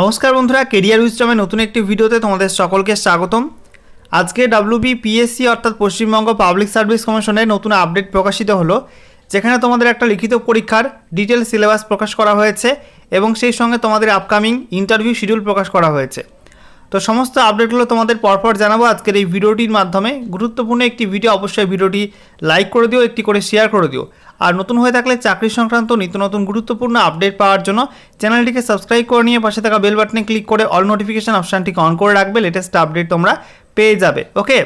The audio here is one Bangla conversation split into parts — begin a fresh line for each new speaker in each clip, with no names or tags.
নমস্কার বন্ধুরা কেরিয়ার উইস্টমে নতুন একটি ভিডিওতে তোমাদের সকলকে স্বাগতম। আজকে ডাব্লিউবি পিএসসি অর্থাৎ পশ্চিমবঙ্গ পাবলিক সার্ভিস কমিশনের নতুন আপডেট প্রকাশিত হলো, যেখানে তোমাদের একটা লিখিত পরীক্ষার ডিটেল সিলেবাস প্রকাশ করা হয়েছে এবং সেই সঙ্গে তোমাদের আপকামিং ইন্টারভিউ শিডিউল প্রকাশ করা হয়েছে। তো সমস্ত আপডেটগুলো তোমাদের পরপর জানাব আজকের এই ভিডিওটির মাধ্যমে। গুরুত্বপূর্ণ একটি ভিডিও অবশ্যই ভিডিওটি লাইক করে দিও, একটি করে শেয়ার করে দিও। আর নতুন হয়ে থাকলে চাকরি সংক্রান্ত নিত্য নতুন গুরুত্বপূর্ণ আপডেট পাওয়ার জন্য চ্যানেলটিকে সাবস্ক্রাইব করে নিয়ে পাশে থাকা বেল বাটনে ক্লিক করে অল নোটিফিকেশান অপশানটিকে অন করে রাখবে লেটেস্ট আপডেট তোমরা পেয়ে যাবে। ওকে?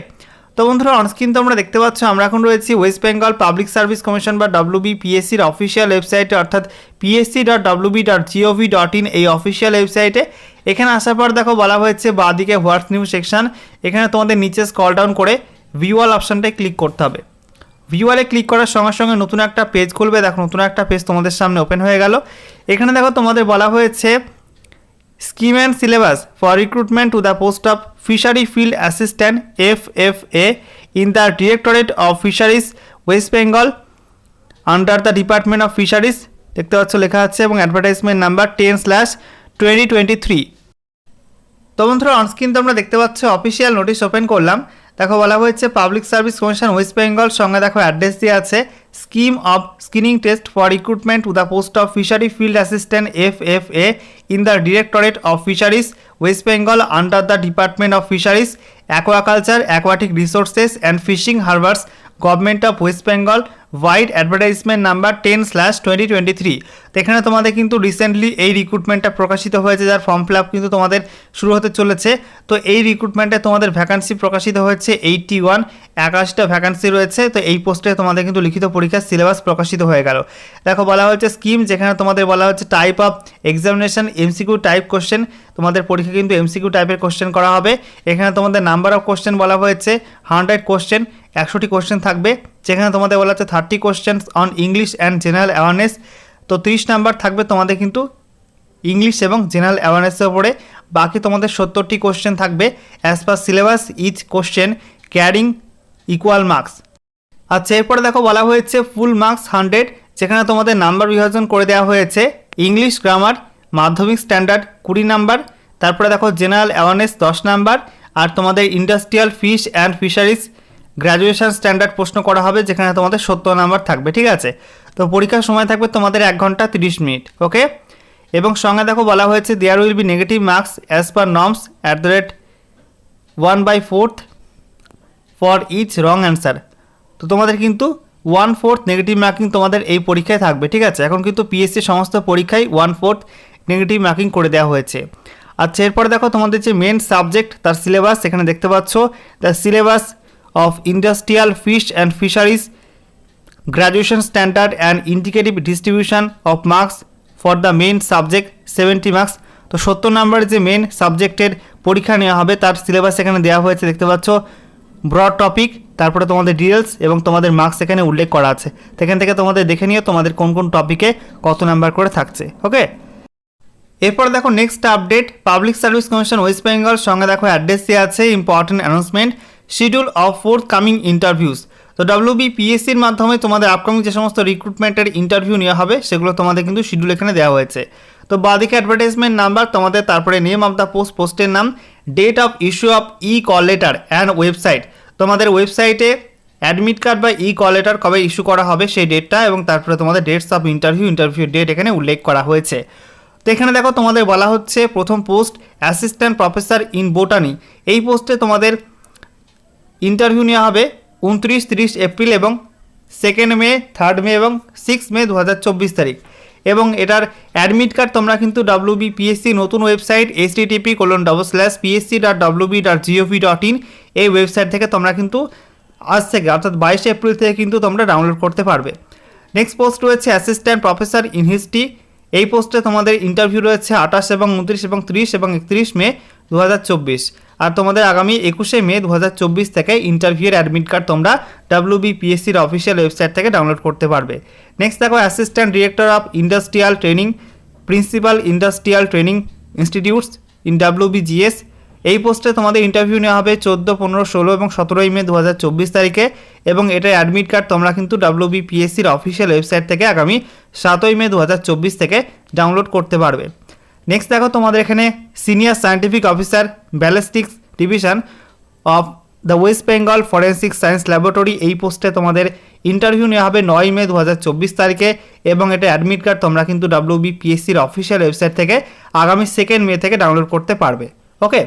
তো বন্ধুরা অনস্ক্রিন তোমরা দেখতে পাচ্ছ, আমরা এখন রয়েছি West Bengal public service commission বা ডাব্লিউবি পিএসসির অফিসিয়াল ওয়েবসাইটে অর্থাৎ PSC dot W B dot G O V dot in এই অফিসিয়াল ওয়েবসাইটে এখানে আসার পর দেখো বলা হয়েছে, বাদিকে হোয়াটস নিউ সেকশন এখানে তোমাদের নিচে স্কল ডাউন করে ভিউয়াল অপশানটায় ক্লিক করতে হবে। ভিউয়ালে ক্লিক করার সঙ্গে সঙ্গে নতুন একটা পেজ খুলবে। দেখো, নতুন একটা পেজ তোমাদের সামনে ওপেন হয়ে গেল। এখানে দেখো তোমাদের বলা হয়েছে scheme and syllabus for recruitment to the post of fishery field assistant F F A in the directorate of fisheries West Bengal under the department of fisheries দেখতে পাচ্ছ, লেখা আছে, এবং advertisement number ten slash twenty twenty three তো বন্ধুরা অনস্ক্রিন তোমরা দেখতে পাচ্ছ অফিসিয়াল নোটিশ ওপেন করলাম। দেখো, বলা হয়েছে public service commission West Bengal সঙ্গে দেখো অ্যাড্রেস দিয়ে আছে scheme of screening test for recruitment to the post of fishery field assistant F F A in the directorate of fisheries West Bengal under the department of fisheries aquaculture aquatic resources and fishing harbours government of West Bengal wide advertisement number ten slash twenty twenty three তো এখানে তোমাদের কিন্তু রিসেন্টলি এই রিক্রুটমেন্টটা প্রকাশিত হয়েছে, যার ফর্ম ফিল আপ কিন্তু তোমাদের শুরু হতে চলেছে। তো এই রিক্রুটমেন্টে তোমাদের ভ্যাকান্সি প্রকাশিত হয়েছে এইটটি ওয়ান একাশটা ভ্যাকান্সি রয়েছে। তো এই পোস্টে তোমাদের কিন্তু লিখিত পরীক্ষার সিলেবাস প্রকাশিত হয়ে গেল। দেখো, বলা হয়েছে স্কিম যেখানে তোমাদের বলা হচ্ছে type of examination MCQ type question তোমাদের পরীক্ষা কিন্তু এমসিকিউ টাইপের কোশ্চেন করা হবে। এখানে তোমাদের নাম্বার অফ কোশ্চেন বলা হয়েছে হান্ড্রেড কোশ্চেন একশোটি কোশ্চেন থাকবে। যেখানে তোমাদের বলা হচ্ছে thirty question on English and general awareness তো তিরিশ নাম্বার থাকবে তোমাদের কিন্তু ইংলিশ এবং জেনারেল অ্যাওয়ারনেসের উপরে। বাকি তোমাদের সত্তরটি কোশ্চেন থাকবে। As per syllabus each question carrying equal marks আচ্ছা এরপরে দেখো বলা হয়েছে ফুল মার্কস হান্ড্রেড যেখানে তোমাদের নাম্বার বিভাজন করে দেওয়া হয়েছে। ইংলিশ গ্রামার মাধ্যমিক স্ট্যান্ডার্ড কুড়ি নাম্বার তারপরে দেখো জেনারেল অ্যাওয়ারনেস দশ নাম্বার আর তোমাদের industrial fish and fisheries graduation standard প্রশ্ন করা হবে, যেখানে তোমাদের সত্তর নাম্বার থাকবে, ঠিক আছে? তো পরীক্ষার সময় থাকবে তোমাদের এক ঘণ্টা তিরিশ মিনিট ওকে এবং সঙ্গে দেখো বলা হয়েছে there will be negative marks as per norms at the rate one by fourth for each wrong answer তো তোমাদের কিন্তু ওয়ান ফোর্থ নেগেটিভ মার্কিং তোমাদের এই পরীক্ষায় থাকবে, ঠিক আছে? এখন কিন্তু পিএসসি সমস্ত পরীক্ষায় ওয়ান ফোর্থ নেগেটিভ মার্কিং করে দেওয়া হয়েছে। আচ্ছা এরপরে দেখো তোমাদের যে মেন সাবজেক্ট তার সিলেবাস এখানে দেখতে পাচ্ছ the syllabus of industrial fish and fisheries graduation standard and indicative distribution of marks for the main subject seventy marks তো সত্তর নম্বরের যে মেন সাবজেক্টের পরীক্ষা নেওয়া হবে, তার সিলেবাস এখানে দেওয়া হয়েছে, দেখতে পাচ্ছ। ব্রড টপিক তারপরে তোমাদের ডিটেলস এবং তোমাদের মার্কস এখানে উল্লেখ করা আছে। সেখান থেকে তোমাদের দেখে নিও তোমাদের কোন কোন টপিকে কত নাম্বার করে থাকছে ওকে এরপর দেখো next update public service commission West Bengal সঙ্গে দেখো অ্যাড্রেস আছে important announcement schedule of forthcoming interviews তো ডাব্লিউবি পিএসসির মাধ্যমে তোমাদের আপকামিং যে সমস্ত রিক্রুটমেন্টের ইন্টারভিউ নেওয়া হবে, সেগুলো তোমাদের কিন্তু শিডিউল এখানে দেওয়া হয়েছে। তো বাদিকে অ্যাডভার্টাইজমেন্ট নাম্বার তোমাদের তারপরে নেম অফ দ্য পোস্ট পোস্টের নাম date of issue of e call letter and website তোমাদের ওয়েবসাইটে অ্যাডমিট কার্ড বা ই কল লেটার কবে ইস্যু করা হবে সেই ডেটটা এবং তারপরে তোমাদের dates of interview interview date এখানে উল্লেখ করা হয়েছে। তো এখানে দেখো তোমাদের বলা হচ্ছে, প্রথম post assistant professor in botany এই পোস্টে তোমাদের ইন্টারভিউ নেওয়া হবে উনত্রিশ, তিরিশ এপ্রিল এবং সেকেন্ড মে থার্ড মে এবং সিক্স মে দু হাজার চব্বিশ তারিখ। এবং এটার অ্যাডমিট কার্ড তোমরা কিন্তু ডাব্লিউবি পিএসসি নতুন website H TP colon double slash PSC dot WB dot GOV dot in এই ওয়েবসাইট থেকে তোমরা কিন্তু আজ থেকে, অর্থাৎ বাইশে এপ্রিল থেকে কিন্তু তোমরা ডাউনলোড করতে পারবে। নেক্সট পোস্ট রয়েছে অ্যাসিস্ট্যান্ট প্রফেসর ইন হিস্ট্রি এই পোস্টে তোমাদের ইন্টারভিউ রয়েছে আঠাশ এবং উনত্রিশ এবং ত্রিশ এবং একত্রিশ মে দু হাজার চব্বিশ। আর তোমাদের আগামী একুশে মে দু হাজার চব্বিশ থেকে ইন্টারভিউয়ের অ্যাডমিট কার্ড তোমরা ডাব্লিউবি পিএসসির অফিসিয়াল ওয়েবসাইট থেকে ডাউনলোড করতে পারবে। নেক্সট দেখো assistant director of industrial training principal industrial training institutes in WBGS এই পোস্টে তোমাদের ইন্টারভিউ নেওয়া হবে চোদ্দ, পনেরো, ষোলো এবং সতেরোই মে দু হাজার চব্বিশ তারিখে এবং এটার অ্যাডমিট কার্ড তোমরা কিন্তু ডাব্লিউবি পিএসসির অফিসিয়াল ওয়েবসাইট থেকে আগামী সাতই মে দু হাজার চব্বিশ থেকে ডাউনলোড করতে পারবে। নেক্সট দেখো তোমাদের এখানে senior scientific officer ballistics division of the West Bengal forensic science laboratory এই পোস্টে তোমাদের ইন্টারভিউ নেওয়া হবে নয় মে দু হাজার চব্বিশ তারিখে এবং এটা অ্যাডমিট কার্ড তোমরা কিন্তু ডাব্লিউবিপিএসসির অফিসিয়াল ওয়েবসাইট থেকে আগামী সেকেন্ড মে থেকে ডাউনলোড করতে পারবে। ওকে